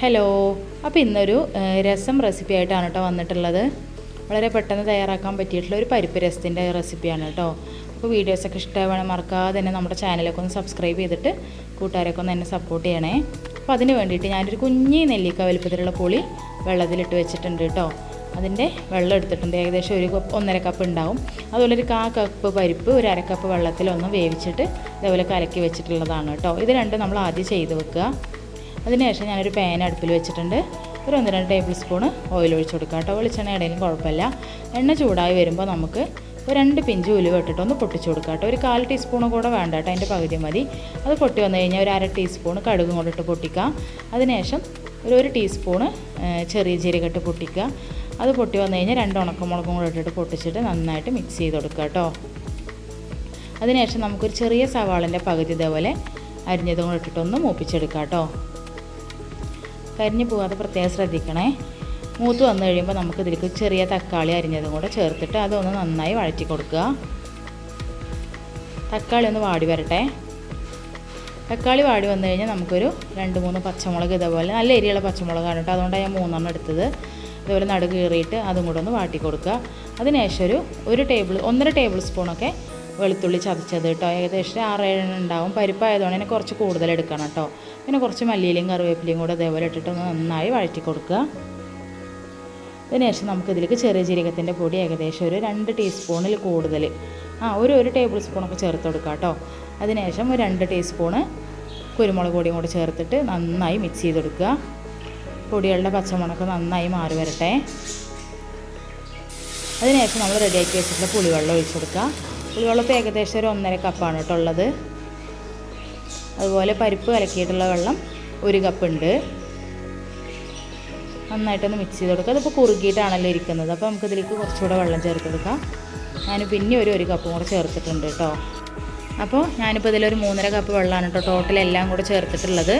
Hello അപ്പോൾ ഇന്നൊരു രസം റെസിപ്പി ആയിട്ടാണ് കേട്ടോ വന്നിട്ടുള്ളത്. വളരെ പെട്ടെന്ന് തയ്യാറാക്കാൻ പറ്റിയിട്ടുള്ള ഒരു പരിപ്പ് രസത്തിന്റെ റെസിപ്പിയാണ് കേട്ടോ അപ്പോൾ വീഡിയോസൊക്കെ ഇഷ്ടമാണ് മറക്കാതെ തന്നെ നമ്മുടെ ചാനലൊക്കെ ഒന്ന് സബ്സ്ക്രൈബ് ചെയ്തിട്ട് കൂട്ടുകാരൊക്കെ ഒന്ന് എന്നെ സപ്പോർട്ട് ചെയ്യണേ. അപ്പോൾ അതിന് വേണ്ടിയിട്ട് ഞാനൊരു കുഞ്ഞി നെല്ലിക്ക വലുപ്പത്തിലുള്ള പുളി വെള്ളത്തിലിട്ട് വെച്ചിട്ടുണ്ട് കേട്ടോ അതിന്റെ വെള്ളം എടുത്തിട്ടുണ്ട്. ഏകദേശം ഒരു കപ്പ് ഒന്നര കപ്പ് ഉണ്ടാവും. അതുപോലെ ഒരു കാ കപ്പ് പരിപ്പ് ഒരു അര കപ്പ് വെള്ളത്തിലൊന്ന് വേവിച്ചിട്ട് ഇതേപോലെ കലക്കി വെച്ചിട്ടുള്ളതാണ് കേട്ടോ ഇത് രണ്ടും നമ്മൾ ആദ്യം ചെയ്ത് വെക്കുക. അതിനുശേഷം ഞാനൊരു പാൻ അടുപ്പിൽ വെച്ചിട്ടുണ്ട്. ഒരു ഒന്ന് രണ്ട് ടേബിൾ സ്പൂണ് ഓയിൽ ഒഴിച്ച് കൊടുക്കുക കേട്ടോ. വെളിച്ചെണ്ണ ഇടയിലും കുഴപ്പമില്ല. എണ്ണ ചൂടായി വരുമ്പോൾ നമുക്ക് ഒരു രണ്ട് പിഞ്ച് ഉലുവ ഇട്ടിട്ട് ഒന്ന് പൊട്ടിച്ച് കൊടുക്കുക കേട്ടോ. ഒരു കാൽ ടീസ്പൂണ് കൂടെ വേണ്ട കേട്ടോ അതിന്റെ പകുതി മതി. അത് പൊട്ടി വന്നു കഴിഞ്ഞാൽ ഒരു അര ടീസ്പൂണ് കടുകും കൂടെ ഇട്ട് പൊട്ടിക്കുക അതിനുശേഷം ഒരു ഒരു ടീസ്പൂണ് ചെറിയ ചെറിയ ജീരകട്ട് പൊട്ടിക്കുക. അത് പൊട്ടി വന്നു കഴിഞ്ഞാൽ രണ്ട് ഉണക്കമുളകും കൂടെ ഇട്ടിട്ട് പൊട്ടിച്ചിട്ട് നന്നായിട്ട് മിക്സ് ചെയ്ത് കൊടുക്കുക കേട്ടോ. അതിനുശേഷം നമുക്കൊരു ചെറിയ സവാളിന്റെ പകുതി ഇതേപോലെ അരിഞ്ഞതും കൂടെ ഇട്ടിട്ടൊന്ന് മൂപ്പിച്ചെടുക്കാം കേട്ടോ. കരിഞ്ഞു പോകാതെ പ്രത്യേകം ശ്രദ്ധിക്കണേ. മൂത്ത് വന്നു കഴിയുമ്പോൾ നമുക്ക് ഇതിലേക്ക് ചെറിയ തക്കാളി അരിഞ്ഞതും കൂടെ ചേർത്തിട്ട് അതൊന്ന് നന്നായി വഴറ്റി കൊടുക്കുക. തക്കാളി ഒന്ന് വാടി വരട്ടെ. തക്കാളി വാടി വന്നു കഴിഞ്ഞാൽ നമുക്കൊരു രണ്ട് മൂന്ന് പച്ചമുളക് ഇതേപോലെ നല്ല എരിയുള്ള പച്ചമുളകാണ് കേട്ടോ. അതുകൊണ്ടാണ് ഞാൻ മൂന്നെണ്ണം എടുത്തത്. ഇതുപോലെ നടുക് കീറിയിട്ട് അതും കൂടെ ഒന്ന് വാട്ടി കൊടുക്കുക. അതിനുശേഷം ഒരു ഒരു ടേബിൾ ഒന്നര ടേബിൾ സ്പൂണൊക്കെ വെളുത്തുള്ളി ചതച്ചത് കേട്ടോ ഏകദേശം ആറേഴെണ്ണം ഉണ്ടാവും. പരിപ്പായതുകൊണ്ട് തന്നെ കുറച്ച് കൂടുതൽ എടുക്കണം കേട്ടോ പിന്നെ കുറച്ച് മല്ലിയിലയും കറിവേപ്പിലയും കൂടെ ഇതേപോലെ ഇട്ടിട്ട് ഒന്ന് നന്നായി വഴറ്റി കൊടുക്കുക. അതിനുശേഷം നമുക്കിതിലേക്ക് ചെറിയ ജീരകത്തിന്റെ പൊടി ഏകദേശം ഒരു രണ്ട് ടീസ്പൂണിൽ കൂടുതൽ. ആ ഒരു ഒരു ടേബിൾ സ്പൂണൊക്കെ ചേർത്ത് കൊടുക്കുക കേട്ടോ അതിനുശേഷം ഒരു രണ്ട് ടീസ്പൂണ് കുരുമുളക് പൊടിയും കൂടെ ചേർത്തിട്ട് നന്നായി മിക്സ് ചെയ്ത് കൊടുക്കുക. പൊടികളുടെ പച്ചമുളക് നന്നായി മാറി വരട്ടെ. അതിനുശേഷം നമ്മൾ റെഡിയാക്കി വെച്ചിട്ടുള്ള പുളിവെള്ളം ഒഴിച്ചു കൊടുക്കുക. പുളിവെള്ളം ഇപ്പോൾ ഏകദേശം ഒരു ഒന്നര കപ്പാണ് കേട്ടോ ഉള്ളത്. അതുപോലെ പരിപ്പ് കലക്കിയിട്ടുള്ള വെള്ളം ഒരു കപ്പുണ്ട്. നന്നായിട്ടൊന്ന് മിക്സ് ചെയ്ത് കൊടുക്കുക. അതിപ്പോൾ കുറുകിയിട്ടാണല്ലോ ഇരിക്കുന്നത്. അപ്പോൾ നമുക്ക് ഇതിലേക്ക് കുറച്ചുകൂടെ വെള്ളം ചേർത്ത് കൊടുക്കാം. ഞാൻ പിന്നെ ഒരു ഒരു കപ്പും കൂടെ ചേർത്തിട്ടുണ്ട് കേട്ടോ. അപ്പോൾ ഞാനിപ്പോൾ ഇതിലൊരു മൂന്നര കപ്പ് വെള്ളമാണ് കേട്ടോ ടോട്ടൽ എല്ലാം കൂടെ ചേർത്തിട്ടുള്ളത്.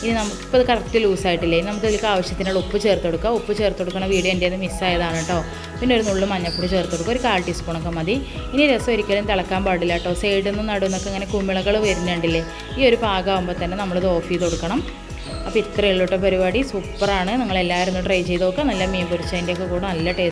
ഇനി നമുക്കിപ്പോൾ ഇത് കറക്റ്റ് ലൂസായിട്ടില്ലേ നമുക്ക് ഇതിലേക്ക് ആവശ്യത്തിനുള്ള ഉപ്പ് ചേർത്ത് കൊടുക്കുക ഉപ്പ് ചേർത്ത് കൊടുക്കുന്ന വീഡിയോ എന്റെ അത് മിസ്സായതാണ് കേട്ടോ. പിന്നെ ഒരു നുള്ളു മഞ്ഞൾപ്പൊടി ചേർത്ത് കൊടുക്കുക ഒരു കാൽ ടീസ്പൂണൊക്കെ മതി. ഇനി രസം ഒരിക്കലും തിളക്കാൻ പാടില്ല കേട്ടോ. സൈഡിൽ നിന്നും നടുന്നൊക്കെ ഇങ്ങനെ കുമിളകൾ വരുന്നുണ്ടല്ലേ? ഈ ഒരു പാകമാകുമ്പോൾ തന്നെ നമ്മളിത് ഓഫ് ചെയ്ത് കൊടുക്കണം. അപ്പോൾ ഇത്രയേ ഉള്ളൂ കേട്ടോ പരിപാടി. സൂപ്പറാണ്. നിങ്ങളെല്ലാവരും ഒന്ന് ട്രൈ ചെയ്ത് നോക്കുക നല്ല മീൻ പൊരിച്ചതിന്റെയൊക്കെ കൂടെ നല്ല ടേസ്റ്റ്